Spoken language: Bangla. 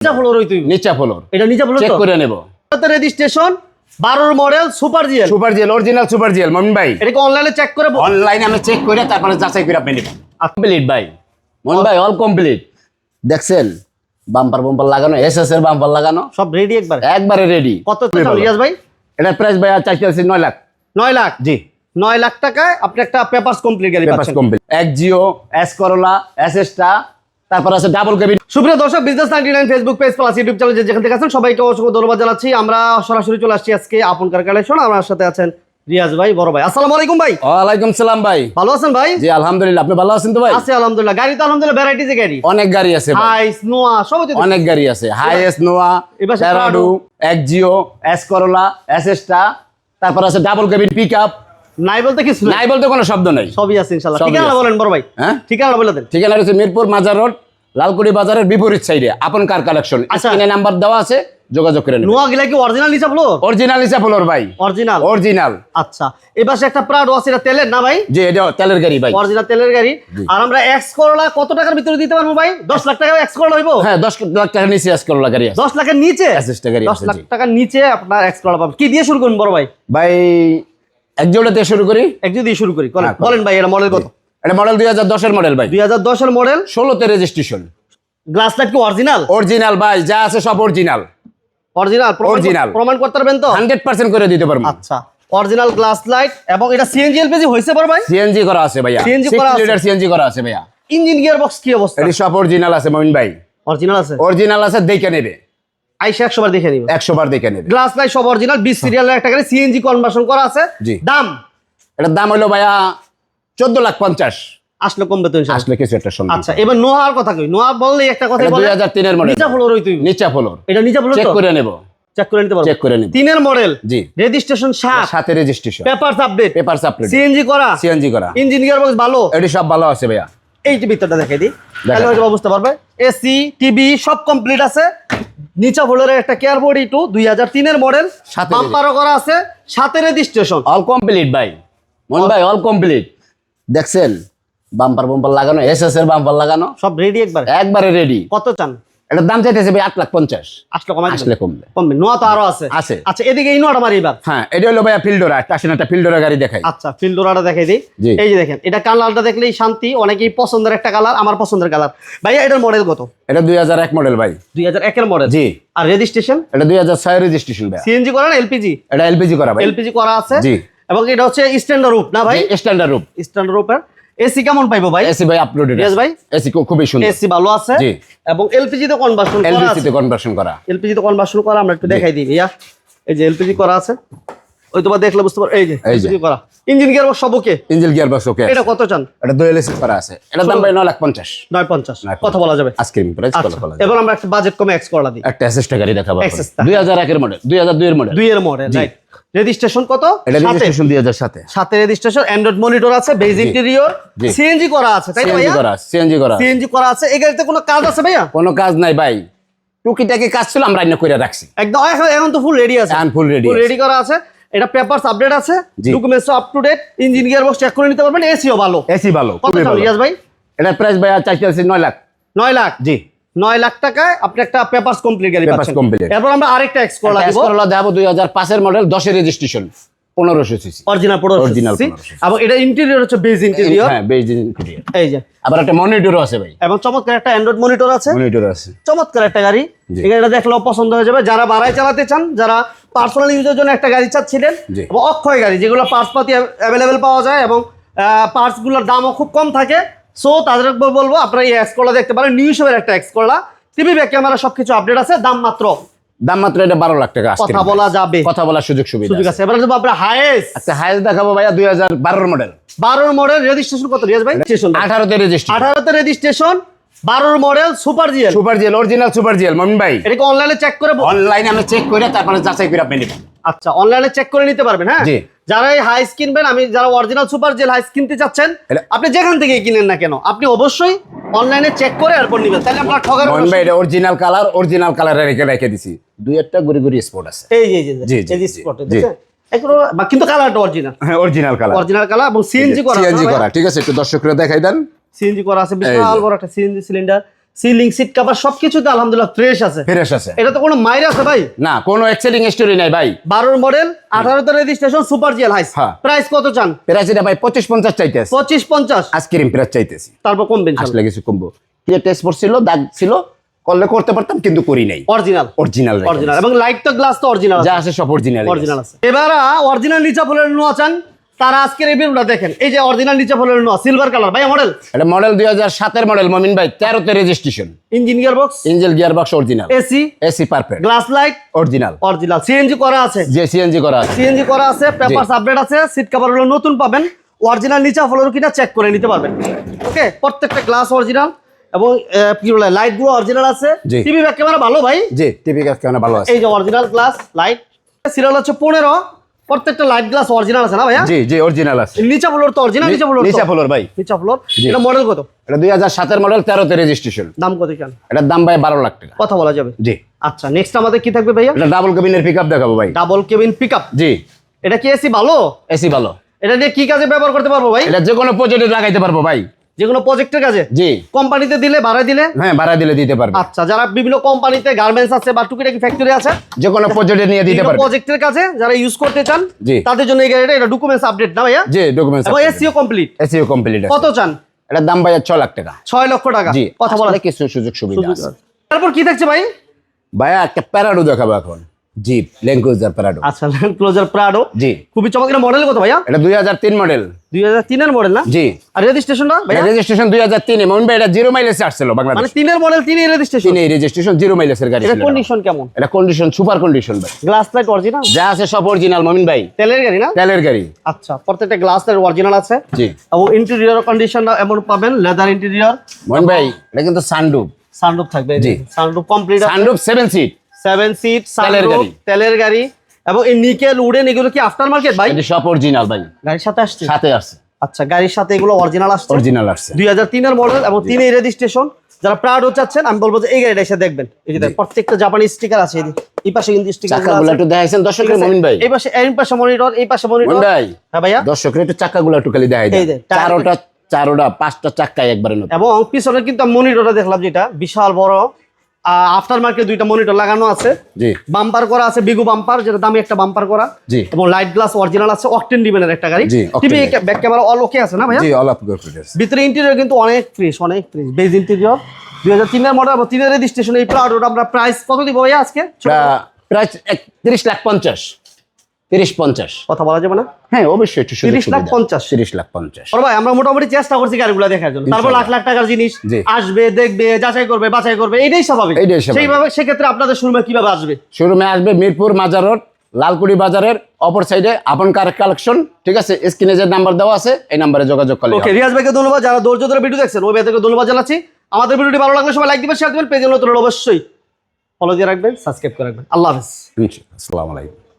নিচা ফ্লোর হইতে হইব। নিচা ফ্লোর এটা নিচা ফ্লোর চেক করে নেব। রেজিস্ট্রেশন বারোর model super GL super GL original super GL Momin ভাই। এটাকে অনলাইনে চেক করে অনলাইনে আমি চেক করে তারপরে যাচাই করে আপনি নেবেন। কমপ্লিট ভাই। মমিন ভাই অল কমপ্লিট দেখছেন? বাম্পার বাম্পার লাগানো এসএস এর বাম্পার লাগানো। সব রেডি একবার? একবারে রেডি কত রিয়াজ ভাই? এটার প্রাইস ভাই আর চাইতেছি নয় লাখ। নয় লাখ? জি। নয় লাখ টাকায় আপনি একটা পেপারস কমপ্লিট গাড়ি পেপারস পাচ্ছেন। Complete Axio S Corolla S এসটা তারপর আছে ডাবল কেবিন সুপ্রিয় দর্শক business ninety nine Facebook page plus YouTube channel যেখান থেকে আছেন সবাইকে অসংখ্য ধন্যবাদ জানাচ্ছি। আমরা সরাসরি চলে আসছি আজকে আপন কার কালেকশন আমার সাথে আছেন রিয়াজ ভাই বড় ভাই। আসসালামু আলাইকুম ভাই। ওয়ালাইকুম সালাম ভাই। ভালো আছেন ভাই? জি আলহামদুলিল্লাহ। আপনি ভালো আছেন তো ভাই? আছে আলহামদুলিল্লাহ। গাড়ি তো আলহামদুলিল্লাহ ভ্যারাইটিজ গাড়ি। অনেক গাড়ি আছে ভাই। হাইস নোয়া সব অনেক গাড়ি আছে। Hiace Noah Axio S Corolla S এসটা তারপর আছে ডাবল কেবিন পিক আপ নাই বলতে কিছু নাই। বলতে কোনো শব্দ নাই। সবই আছে ইনশাআল্লাহ। ঠিকানা। বলেন বড় ভাই। হ্যাঁ? ঠিকানা বলে দেন। ঠিকানা রয়েছে মিরপুর মাজার রোড লালকুড়ি বাজারের বিপরীত সাইডে। আপন কার কালেকশন আচ্ছা। স্ক্রিনে নাম্বার দেওয়া আছে যোগাযোগ করে নোয়া গিলা কি অরিজিনাল নিচা ফ্লোর অরিজিনাল হিসাব হলোর ভাই। অরিজিনাল অরিজিনাল আচ্ছা। এবার সে একটা প্রাউড আছে এটা তেলের না ভাই? যে এটা তেলের গাড়ি ভাই। অরিজিনাল তেলের গাড়ি। আর আমরা এক্স করলা কত টাকার ভিতরে দিতে পারব ভাই? দশ লাখ টাকা এক্স করলা হইবো? হ্যাঁ দশ লাখ টাকা নিচে এস করোলা গাড়ি আছে। দশ লাখের নিচে? অ্যাসেসটা গাড়ি দশ আছে, লাখ টাকার নিচে আপনার এক্স করলা পাবেন। কি দিয়ে শুরু করুন বড় ভাই? ভাই এক জোড়া দিয়ে শুরু করি? এক দিয়ে শুরু করি। বলেন- হ্যাঁ, ভাই এটা মডেল কত? এটা মডেল দুই হাজার দশের মডেল ভাই। দুই হাজার দশের মডেল ষোলোতে রেজিস্ট্রেশন গ্লাস লাইট কি অরিজিনাল অরিজিনাল ভাই যা আছে সব অরিজিনাল অরিজিনাল Original। প্রমাণ করতে পারবেন তো? হান্ড্রেড পার্সেন্ট করে দিতে পারব। আচ্ছা অরিজিনাল গ্লাস লাইট এবং এটা সিএনজি এলপিজি হয়েছে বড় ভাই? সিএনজি করা আছে ভাইয়া। সিক্স করা আছে। সিএনজি করা আছে ভাইয়া। ইঞ্জিন গিয়ার বক্স কি অবস্থা? এটি সব অরিজিনাল আছে মমিন ভাই। অরিজিনাল আছে? অরিজিনাল আছে দেখে নেবে। আইসা একশো বার দেখে নিব। একশো বার দেখে নেবে। গ্লাস লাইট সব অরিজিনাল বিশ সিরিয়ালের একটা গাড়ি সিএনজি কনভার্সন করা আছে। দাম? এটার দাম হলো ভাইয়া চোদ্দ লাখ পঞ্চাশ। আসলে কমবে তো আসলে কিছু একটা আচ্ছা এবার নোয়ার কথা কই? নোয়া বললে একটা কথা বলে মডেল নিচা ফ্লোর হইব। নিচা ফ্লোর এটা নিচা ফ্লোর চেক করে নেব। চেক করে নিতে পারব। চেক করে নেব। তিনের মডেল জি। রেজিস্ট্রেশন সাত। সাথে রেজিস্ট্রেশন পেপারস আপডেট পেপার সাপ্লিট সিএনজি করা। সিএনজি করা। ইঞ্জিন গিয়ার বক্স ভালো। এটি সব ভালো আছে ভাইয়া। এই যে ভিতরটা দেখাই দিই। তাহলে হয়তো বুঝতে পারবে এসি টিভি সব কমপ্লিট আছে। নিচা ভোলের একটা কেয়ার বডি টু দুই হাজার তিনের মডেল। পাম্পারও করা আছে সাথে রেজিস্ট্রেশন অল কমপ্লিট ভাই। মন ভাই অল কমপ্লিট দেখছেন? বাম্পার বাম্পার লাগানো এস এস এর বাম্পার লাগানো। সব রেডি একবার? একবারে রেডি কত চান? এটার দাম চাইতেছে ভাই আট লাখ পঞ্চাশ। আসলে কমাই আসলে কমবে। কমবে নোয়া তো আরও আছে। আছে। আচ্ছা এদিকে এই নোয়াটা মারি এবার। হ্যাঁ এটা হলো ভাইয়া ফিল্ডোরা আসেন একটা ফিল্ডোরা গাড়ি দেখাই। আচ্ছা ফিল্ডোরাটা দেখাই দিই। এই যে দেখেন এটা কালারটা দেখলেই শান্তি অনেকেই পছন্দের একটা কালার আমার পছন্দের কালার। ভাইয়া এটার মডেল কত? এটা দুই হাজার এক মডেল ভাই। দুই হাজার একের মডেল জি। আর রেজিস্ট্রেশন এটা দুই হাজার ছয় রেজিস্ট্রেশন ভাই সিএনজি করা না এলপিজি এটা এলপিজি করা ভাই। এলপিজি করা আছে। জি। এবং এটা হচ্ছে স্ট্যান্ডার্ড রূপ না ভাই? স্ট্যান্ডার্ড রূপ স্ট্যান্ডার্ড রূপের এসি কেমন পাইবো ভাই? এসি ভাই আপলোডেড এস ভাই। এসি খুবই সুন্দর। এসি ভালো আছে। জি। এবং এলপিজি তে কনভার্সন করা এলপিজি তে কনভার্সন করা। এলপিজি তে কনভার্সন করা আমরা একটু দেখাই দিই ভাইয়া। এই যে এলপিজি করা আছে। ওই তোমার দেখলে বুঝতে পারো এই যে এই যে। করা। ইঞ্জিন গিয়ার সব okay engine gear box okay এটা কত চান? এটা দুই এলএসি করা আছে। এটা দাম ভাই নয় লাখ পঞ্চাশ। নয় পঞ্চাশ। নয় কথা বলা যাবে। প্রাইস আচ্ছা কত বলা যায়? এবার আমরা একটা বাজেট কমে এক্স করলা দিই। একটা গাড়ি দেখাবো Access টা। দুই হাজার একের মডেল দুই হাজার দুইয়ের মডেল দুই এর মডেল রাইট রেজিস্ট্রেশন কত? এটা রেজিস্ট্রেশন সাথে সাথে রেজিস্ট্রেশন অ্যান্ড্রয়েড মনিটর আছে বেজ ইন্টেরিয়র সিএনজি করা আছে তাই সিএনজি ভাইয়া? করা সিএনজি করা সিএনজি করা আছে। এই গাড়িতে কোনো কাজ আছে ভাইয়া? কোনো কাজ নাই ভাই। টুকিটাকি কাজ ছিল আমরা রান্না করে রাখছি। একদম এখন এখন তো ফুল রেডি আছে। এখন ফুল রেডি ফুল রেডি করা আছে। এটা পেপারস আপডেট আছে। Documents up to date engine gear box check করে নিতে পারবেন এসিও ভালো। এসি ভালো কত খুবই ভালো। রিয়াজ ভাই? এটা প্রাইস ভাই আর চাইতেছি নয় লাখ। 9 লাখ? জি। 9 লাখ টাকায় আপনি একটা পেপারস কমপ্লিট গাড়ি পাচ্ছেন। এরপর আমরা আরেকটা এক্স করলা দিব। দেখাবো দুই হাজার পাঁচের মডেল দশের রেজিস্ট্রেশন পনেরোশো সিসি অরিজিনাল অরিজিনাল 1500 এবং এটা ইন্টেরিয়র হচ্ছে বেজ ইন্টেরিয়র হ্যাঁ বেজ ইন্টেরিয়র এই যে। আবার একটা মনিটরও আছে ভাই। এবং চমৎকার একটা অ্যান্ড্রয়েড মনিটর আছে? মনিটর আছে। চমৎকার একটা গাড়ি। দেখলেও পছন্দ হয়ে যাবে। যারা চালাতে চান যারা পার্সোনাল ইউজের জন্য একটা গাড়ি চাচ্ছিলেন জি। এবং অক্ষয় গাড়ি যেগুলো অ্যাভেলেবেল পাওয়া যায় এবং পার্টসগুলোর দামও খুব কম থাকে। সো তাদের বলব আপনারা এই দেখতে পারেন। নিউ শেপের একটা X Corolla TV back camera সবকিছু আপডেট আছে। দাম মাত্র দাম মাত্র এটা বারো লাখ টাকা কথা বলা যাবে। কথা বলার সুযোগ সুবিধা সুযোগ আছে। আছে। দেবো আপনার হায়েস্ট আচ্ছা দেখাবো ভাইয়া দুই হাজার বারোর মডেল বারোর মডেল রেজিস্ট্রেশন কত রিয়াজ ভাই? রেজিস্ট্রেশন আঠারোতে রেজিস্ট্রেশন আঠারোতে রেজিস্ট্রেশন বারোর model super GL super GL original super GL Momin ভাই। এটাকে অনলাইনে চেক করে অনলাইনে আমি চেক করে তারপরে যাচাই করে আপনি নেবেন। আচ্ছা অনলাইনে চেক করে নিতে পারবেন হ্যাঁ? যারা এই হাইস কিনবেন আমি যারা অরিজিনাল সুপার জেল হাইস কিনতে চাচ্ছেন আপনি যেখান থেকে কিনেন না কেন আপনি অবশ্যই অনলাইনে চেক করে এরপর নেবেন। তাহলে আপনার ঠগার ভাই এটা অরিজিনাল কালার অরিজিনাল কালার রেখে রেখে দিছি। দুই একটা গুড়ি গুড়ি স্পট আছে। এই যে জি, জি, কিন্তু কালারটা অরিজিনাল হ্যাঁ অরিজিনাল কালার অরিজিনাল কালার এবং সিএনজি করা সিএনজি করা ঠিক আছে একটু দর্শকরা দেখাই দেন। সিএনজি করা আছে বিশাল বড় একটা CNG cylinder ceiling seat cover সবকিছুতে আলহামদুলিল্লাহ ফ্রেশ আছে। ফ্রেশ আছে। এটা তো কোনো মাইরে আছে ভাই? না কোনো এক্সেডিং স্টোরি নাই ভাই। বারোর মডেল আঠারোতে registration super GL Hiace. Price কত চান? প্রাইস এটা ভাই পঁচিশ পঞ্চাশ চাইতেছে। পঁচিশ পঞ্চাশ আইসক্রিম প্রাইস চাইতেছি। তারপর কমবেন আসলে কিছু কমবো। কি টেস্ট ছিল দাগ ছিল করলে করতে পারতাম কিন্তু করি নাই। অরিজিনাল অরিজিনাল অরিজিনাল এবং লাইট তো গ্লাস তো অরিজিনাল যা আছে। সব অরিজিনাল অরিজিনাল আছে। এবার অরিজিনাল নিচা ফুলের নোয়া চান। তারা আজকের এই ভিডিওটা দেখেন। এই যে অরিজিনাল নিচা ফুলের নোয়া সিলভার কালার ভাই মডেল এটা মডেল দুই হাজার সাতের মডেল মমিন ভাই তেরোতে registration engineer box engine gear box original AC AC perfect glass light original original CNG করা আছে? যে সিএনজি করা আছে। সিএনজি করা আছে পেপারস আপডেট আছে সিট কভার হলো নতুন পাবেন। অরিজিনাল নিচা ফ্লোর কিনা চেক করে নিতে পারবেন। ওকে প্রত্যেকটা গ্লাস অরিজিনাল এবং কি বলে লাইটগুলো অরিজিনাল আছে। জি। টিভি ব্যাক ক্যামেরা ভালো ভাই? জি টিভি কাজ কেমন ভালো আছে। এই যে অরিজিনাল গ্লাস লাইট সিরিয়াল হচ্ছে পনেরো। প্রত্যেকটা লাইট গ্লাস অরিজিনাল আছে না ভাইয়া? জি জি অরিজিনাল আছে। নিচা ফ্লোর তো অরিজিনাল নিচা ফ্লোর নিচা ফ্লোর ভাই। নিচা ফ্লোর এটা মডেল কত? এটা দুই হাজার সাতের মডেল তেরোতে রেজিস্ট্রেশন দাম কত কেন এটার দাম ভাই বারো লাখ টাকা। কথা বলা যাবে। জি। আচ্ছা নেক্সট আমাদের কি থাকবে ভাইয়া? এটা ডাবল কেবিনের পিক আপ দেখাবো ভাই। ডাবল কেবিন পিকআপ জি। এটা কি এসি ভালো? এসি ভালো। এটা দিয়ে কি কাজে ব্যবহার করতে পারব ভাই? এটা যে কোনো প্রজেক্টে লাগাইতে পারব ভাই। যে কোনো প্রজেক্টের কাজে? জি। কোম্পানিতে দিলে ভাড়া দিলে? হ্যাঁ ভাড়া দিলে দিতে পারবে। আচ্ছা যারা বিভিন্ন কোম্পানিতে গার্মেন্টস আছে বা টুকিটাকি ফ্যাক্টরি আছে যে কোনো প্রজেক্টে নিয়ে দিতে পারবে। প্রজেক্টের কাছে যারা ইউজ করতে চান জি। তাদের জন্য এই গাড়িটা এটা ডকুমেন্টস আপডেট না ভাইয়া? জি ডকুমেন্টস এবং এসিও কমপ্লিট এসিও কমপ্লিট কত চান? এটার দাম ভাই ছ লাখ টাকা। ছয় লক্ষ টাকা। জি কথা বলা কিছু সুযোগ সুবিধা আছে। তারপর কি থাকছে ভাই? ভাইয়া একটা প্যারাডো দেখাবো এখন। জিপ ল্যাঙ্গুয়েজার প্যারাডো আচ্ছা ক্লোজার প্রাডো জি। খুবই চমৎকার মডেল কত ভাইয়া। এটা দুই হাজার তিন মডেল দুই হাজার তিনের মডেল না? জি। আর রেজিস্ট্রেশনটা ভাইয়া? রেজিস্ট্রেশন দুই হাজার তিনে মন ভাই এটা জিরো মাইলেজ আসছিল মানে বাংলাদেশ তিনের মডেল তিনই রেজিস্ট্রেশন তিনে রেজিস্ট্রেশন জিরো মাইলেজের গাড়ি এটা কন্ডিশন কেমন? এটা কন্ডিশন সুপার কন্ডিশন ভাই। গ্লাস লাইট অরিজিনাল যা আছে সব অরিজিনাল মমিন ভাই। তেলের গাড়ি না? তেলের গাড়ি। আচ্ছা প্রত্যেকটা গ্লাস লাইট অরিজিনাল আছে। জি। এবং ইন্টেরিয়র কন্ডিশন এমন পাবেন লেদার ইন্টেরিয়র মমিন ভাই এটা কিন্তু সানডুপ সানরুফ থাকবে। জি। সানরুফ কমপ্লিট সানডুপ সেভেন সিট সেভেন সিট তেলের গাড়ি। তেলের গাড়ি। এবং এই নিকেল উডেন এগুলো কি আফটার মার্কেট ভাই? সব অরিজিনাল ভাই। গাড়ির সাথে আসছে? সাথে আছে আচ্ছা গাড়ির সাথে এগুলো অরিজিনাল আসছে? অরিজিনাল আসছে। দুই হাজার তিনের মডেল এবং তিনই রেজিস্ট্রেশন যারা প্রাউড চাচ্ছেন আমি বলব যে এই গাড়িটা এসে দেখবেন। এই যে প্রত্যেকটা জাপানি স্টিকার আছে এই এই পাশে কিন্তু স্টিকার চাকাগুলো একটু দেখাইছেন দর্শকের মমিন ভাই। এই পাশে এই পাশে মনিটর এই পাশে মনিটর। ভাই। হ্যাঁ ভাইয়া? দর্শকের একটু চাকাগুলো একটু খালি দেখাই দেন। চারোটা চারোটা পাঁচটা চাক্কায় একবারে এবং পিছনে কিন্তু মনিটরটা দেখলাম যেটা বিশাল বড়। আফটার মার্কেট দুইটা মনিটর লাগানো আছে। জি। বাম্পার করা আছে বিগু বাম্পার যেটা দামি একটা বাম্পার করা। জি। এবং লাইট গ্লাস অরিজিনাল আছে অকটেন ডিবেনের একটা গাড়ি। TV back camera all okay আছে না ভাই জি অল আপ গুড ভিতরে ইন্টেরিয়র কিন্তু অনেক ফ্রেশ অনেক ফ্রেশ বেজ ইন্টেরিয়র দুই হাজার তিনের মডেল এবং তিনের রেজিস্ট্রেশন এই প্রাউড আমরা প্রাইস কত দিব ভাইয়া আজকে? প্রাইস 30 লাখ পঞ্চাশ। তিরিশ পঞ্চাশ। কথা বলা যাবে না? হ্যাঁ অবশ্যই একটু 30 লাখ 50 তিরিশ লাখ পঞ্চাশ। ভাই আমরা মোটামুটি চেষ্টা করছি গাড়িগুলো দেখার জন্য। তারপর লাখ লাখ টাকার জিনিস। আসবে দেখবে যাচাই করবে বাছাই করবে এটাই স্বাভাবিক। স্বাভাবিক। সেইভাবে সেক্ষেত্রে আপনাদের শুরুমে কীভাবে আসবে? শোরুমে আসবে মিরপুর মাজার রোড লালকুড়ি বাজারের অপর সাইডে আপন কার কালেকশন। ঠিক আছে স্ক্রিনে যে নাম্বার দেওয়া আছে এই নাম্বারে যোগাযোগ করলে ওকে রিয়াজ ভাইকে ধন্যবাদ। যারা ধৈর্য ধরে ভিডিও দেখছেন ওই ভাইদেরকে ধন্যবাদ জানাচ্ছি। আমাদের ভিডিওটি ভালো লাগলে সবাই লাইক দিবেন শেয়ার দিবেন পেজে নতুন অবশ্যই ফলো দিয়ে রাখবেন সাবস্ক্রাইব করে রাখবেন। আল্লাহ হাফেজ। আসসালামু আলাইকুম।